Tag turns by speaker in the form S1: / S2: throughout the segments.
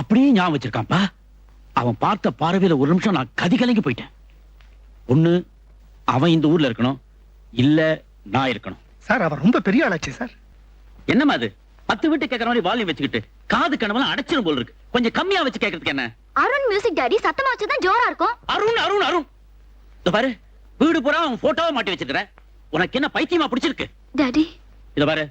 S1: அப்படியே ஞாபகம் வச்சிருக்கான்ப்பா. அவன் பார்த்த பார்வையில ஒரு நிமிஷம் நான் கதி கலங்கி போயிட்டேன். ஒண்ணு அவன் இந்த ஊர்ல இருக்கணும். இல்ல நான் இருக்கணும்.
S2: சார் அவர் ரொம்ப பெரிய ஆளாச்சு சார்.
S1: என்னம்மா அது? பத்து வீட்டு கேட்கற மாதிரி வால்யூம் வச்சுக்கிட்டு காது கனவெல்லாம் அடைச்சிரும் போல இருக்கு. கொஞ்சம் கம்மியா வச்சு கேட்கறதுக்கு என்ன?
S3: அருண் மியூசிக் டாடி சத்தமா வச்சுதான் ஜோரா இருக்கும்.
S1: அருண் அருண் அருண். இத பாரு வீடு பூரா அவன் போட்டோவை மாட்டி வச்சிருக்கிற. உனக்கு என்ன பைத்தியமா பிடிச்சிருக்கு?
S3: டாடி
S1: இத பாரு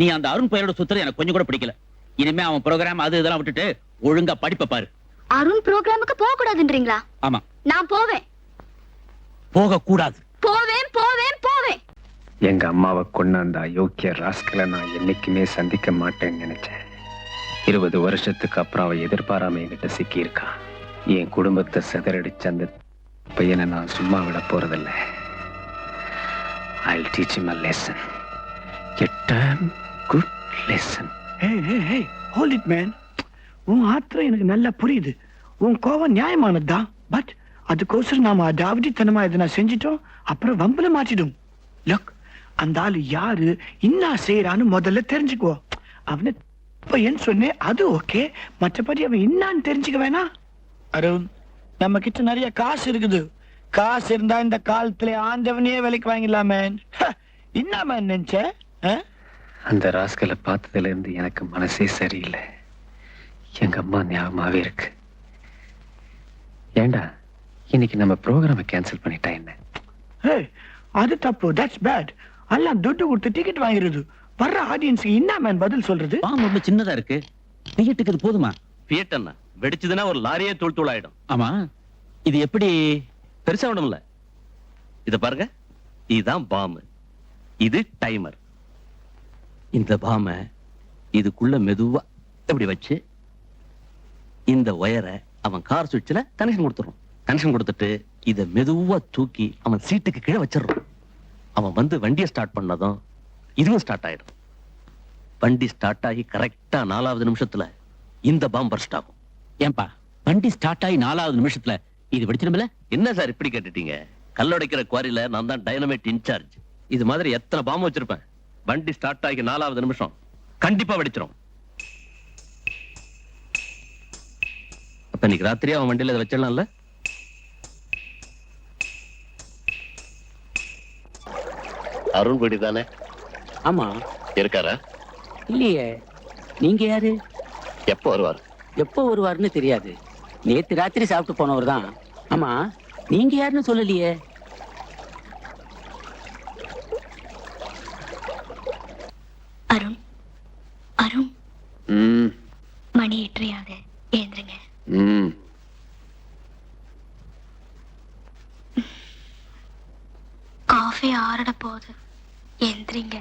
S1: நீ அந்த அருண் பையனோட சுத்துறது எனக்கு கொஞ்சம் கூட பிடிக்கல. இனிமே அவன் ப்ரோக்ராம் அது இதெல்லாம் விட்டுட்டு ஒழுங்கா படிப்பை பாரு.
S3: அருண் ப்ரோக்ராமுக்கு போக கூடாதுன்றீங்களா
S1: ஆமா.
S3: நான் போவேன்.
S1: போக கூடாது
S3: போவேன் போவேன் போவேன்.
S4: எங்க அம்மாவை கொண்டு அந்த அயோக்கிய ராஸ்கலை நான் என்னைக்குமே சந்திக்க மாட்டேன்னு நினைச்சேன். இருபது வருஷத்துக்கு அப்புறம் அவ எதிர்பாராம என்கிட்ட சிக்கியிருக்கான் என் குடும்பத்தை சிதறடிச்ச அந்த பையனை நான் சும்மா விட போறதில்ல. I teach him a lesson. A damn good lesson.
S2: ஏய் ஏய் ஏய் ஹோல்ட் இட் மேன் உன் ஆத்திரம் எனக்கு நல்லா புரியுது. உன் கோவம் நியாயமானதுதான் பட் அதுக்கோசரம் நாம அடாவடித்தனமா எதனா செஞ்சிட்டோம் அப்புறம் வம்புல மாட்டிடும். லுக் அந்த ஆளு யாரு என்ன செய்யறான்னு முதல்ல தெரிஞ்சுக்குவோம் அவனை பையன் சொன்னேன் அது ஓகே. மற்றபடி அவன் என்னான்னு தெரிஞ்சுக்க வேணாம் அருண் நம்ம கிட்ட நிறைய காசு இருக்குது. காசு இருந்தா இந்த காலத்துல ஆண்டவனையே விலைக்கு வாங்கிடலாமே. என்ன மேன் நினைச்ச?
S4: அந்த ராஸ்கலை பார்த்ததுல இருந்து எனக்கு மனசே சரியில்லை. எங்க அம்மா ஞாபகமாவே இருக்கு. ஏண்டா இன்னைக்கு நம்ம ப்ரோக்ராமை கேன்சல் பண்ணிட்டா என்ன?
S2: ஏய் அது தப்பு. தட்ஸ் பேட் எல்லாம் துட்டு கொடுத்து டிக்கெட் வாங்கிருது வர்ற ஆடியன்ஸ்க்கு என்ன மேன் பதில் சொல்றது?
S1: பாம்பு ரொம்ப சின்னதா இருக்கு. டிக்கெட்டுக்கு இது போதுமா?
S5: பியட்டன்னா வெடிச்சதுன்னா ஒரு லாரியே தூள் தூள் ஆயிடும்.
S1: ஆமா. இது எப்படி?
S5: பெருசா ஒண்ணுமில்ல இத பாருங்க. இதுதான் பாம்பு இது டைமர் இந்த பாம இதுக்குள்ள மெதுவா இப்படி வச்சு இந்த ஒயரை அவன் கார் சுவிட்சில் கனெக்ஷன் கொடுத்துரும் கனெக்ஷன் கொடுத்துட்டு இத மெதுவா தூக்கி அவன் சீட்டுக்கு கீழே வச்சிடறான் அவன் வந்து வண்டியை ஸ்டார்ட் பண்ணதும் இதுவும் ஸ்டார்ட் ஆயிடும். வண்டி ஸ்டார்ட் ஆகி கரெக்டா நாலாவது நிமிஷத்துல இந்த பாம்பு பர்ஸ்ட் ஆகும்.
S1: ஏன்பா வண்டி ஸ்டார்ட் ஆகி நாலாவது நிமிஷத்துல இது வெடிச்சிடும்ல?
S5: என்ன சார் இப்படி கேட்டுட்டீங்க? கல்லுடைக்கிற குவாரியில நான் தான் டைனமைட் இன்சார்ஜ் இது மாதிரி எத்தனை பாம்பு வச்சிருப்பேன்? வண்டி ஸ்டார்ட் ஆகி நாலாவது நிமிஷம் கண்டிப்பா வெடிச்சிரும். அப்ப இன்னைக்கு ராத்திரியே அவன் வண்டியில இதை வச்சிடலாம்ல? அருண் வீடு தானே?
S1: ஆமா.
S5: இருக்காரா?
S1: இல்லையே. நீங்க யாரு?
S5: எப்போ வருவார்?
S1: எப்போ வருவாருன்னு தெரியாது. நேத்து ராத்திரி சாப்பிட்டு போனவர் தான் ஆமா. நீங்க யாருன்னு சொல்லலையே
S3: அருண் அருண்
S4: ம்
S3: மணி எட்டரையாக ஏந்திருங்க
S4: ம்
S3: காஃபி ஆறட போகுது. எந்திரிங்க.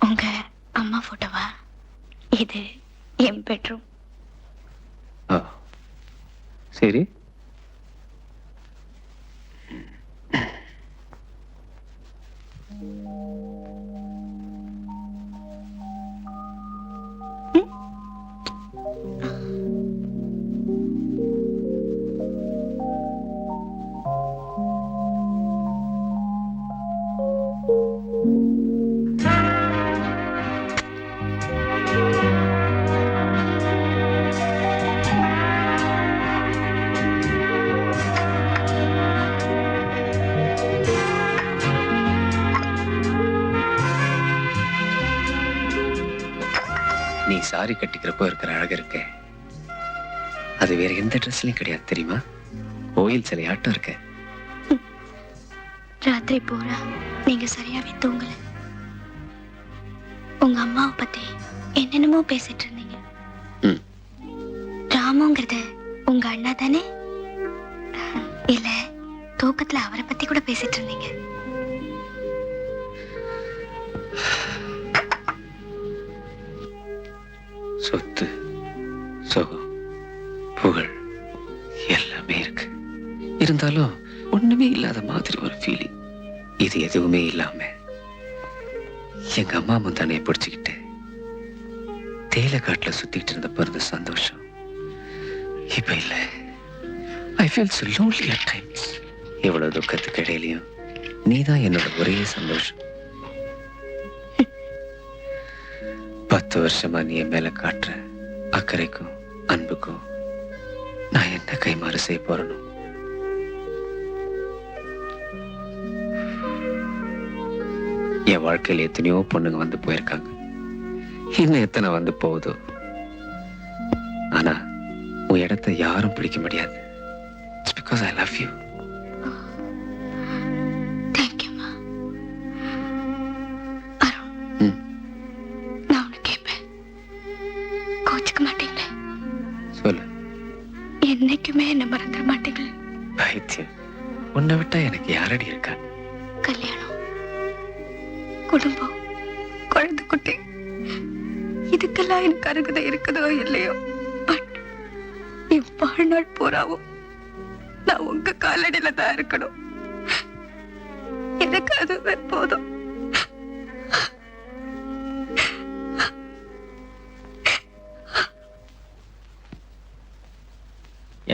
S3: உங்க அம்மா போட்டோவா? இது என் பெட்ரூம்.
S4: சரி. சாரி கட்டிக்கிறப்போ இருக்கிற அழகு இருக்கே. அது வேற எந்த ட்ரெஸ்லயும் கிடையாது தெரியுமா? கோயில் சிலையாட்டம் இருக்க.
S3: ராத்திரி பூரா நீங்க சரியாவே தூங்கல. உங்க அம்மாவை பத்தி என்னென்னமோ பேசிட்டு இருந்தீங்க. ராமுங்கிறது உங்க அண்ணா தானே? இல்ல தூக்கத்துல அவரை பத்தி கூட பேசிட்டு இருந்தீங்க.
S4: சொத்து சுகம் புகழ் எல்லாமே இருக்கு. இருந்தாலும் ஒண்ணுமே இல்லாத மாதிரி ஒரு ஃபீலிங் இது எதுவுமே இல்லாம எங்க அம்மா முந்தானையை பிடிச்சுக்கிட்டு தேயிலை சுத்திட்டு இருந்த இருந்த சந்தோஷம். இப்ப இல்ல. I feel so lonely at times இவ்வளவு துக்கத்துக்கு இடையிலையும் நீதான் என்னோட ஒரே சந்தோஷம். பத்து வருஷமா நீ என் மேல காட்டுற அக்கறைக்கும் அன்புக்கும் நான் என்ன கைமாறு செய்ய போறணும் என் வாழ்க்கையில எத்தனையோ பொண்ணுங்க வந்து போயிருக்காங்க. இன்னும் எத்தனை வந்து போகுதோ? ஆனா உன் இடத்தை யாரும் பிடிக்க முடியாது. பிகாஸ் ஐ லவ் யூ உன்னை விட்டா எனக்கு யாரடி இருக்கா?
S3: கல்யாணம் குடும்பம் குழந்தை குட்டி. இதுக்கெல்லாம் எனக்கு அருகதை இருக்குதோ இல்லையோ? பட் என் வாழ்நாள் பூராவும் நான் உங்க காலடியில தான் இருக்கணும். எனக்கு அதுவே போதும்.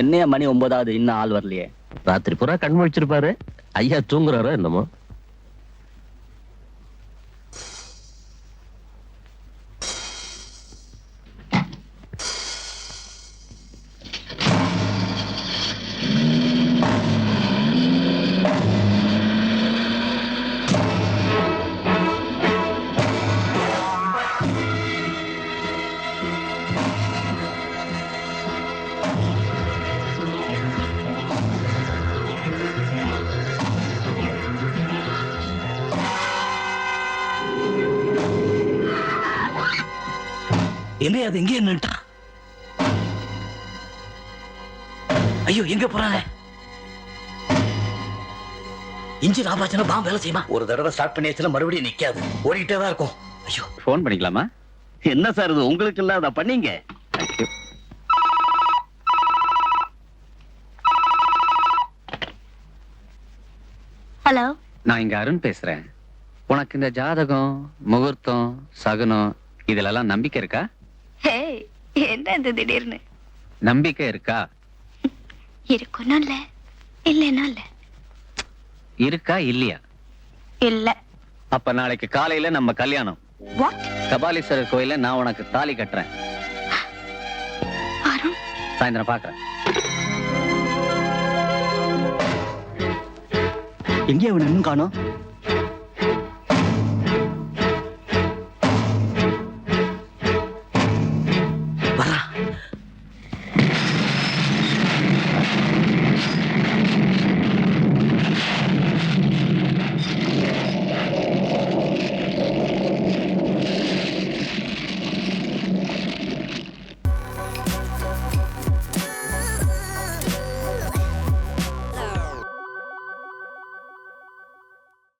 S1: என்னைய மணி ஒன்பதாவது இன்னும் ஆள் வரலையே?
S5: ராத்திரி பூரா கண் முழிச்சிருப்பாரு. ஐயா தூங்குறாரோ என்னமோ?
S1: என்ன அது எங்கே நின்னுட்டான் ஐயோ எங்க போறாங்க? இன்ஜின் ஆச்சுன்னா பாம்பு வேலை செய்யுமா? ஒரு தடவை ஸ்டார்ட் பண்ணியாச்சுன்னா மறுபடியும் நிக்காது. ஓடிக்கிட்டே தான் இருக்கும். ஐயோ.
S4: ஃபோன் பண்ணிக்கலாமா?
S1: என்ன சார் இது? உங்களுக்கு இல்லாத பண்ணீங்க?
S3: ஹலோ
S4: நான் இங்க அருண் பேசுறேன். உனக்கு இந்த ஜாதகம் முகூர்த்தம் சகுனம் இதுலெல்லாம் நம்பிக்கை இருக்கா?
S3: என்ன இது திடீர்னு?
S4: நம்பிக்கை இருக்கா?
S3: இருக்குன்னு இல்ல இல்லைன்னா இல்ல.
S4: இருக்கா இல்லையா?
S3: இல்ல.
S4: அப்ப நாளைக்கு காலையில நம்ம கல்யாணம். கபாலீஸ்வரர் கோயில்ல நான் உனக்கு தாலி கட்டுறேன். சாயந்தரம் பாக்குறேன்.
S1: எங்கே அவன் இன்னும் காணோம்?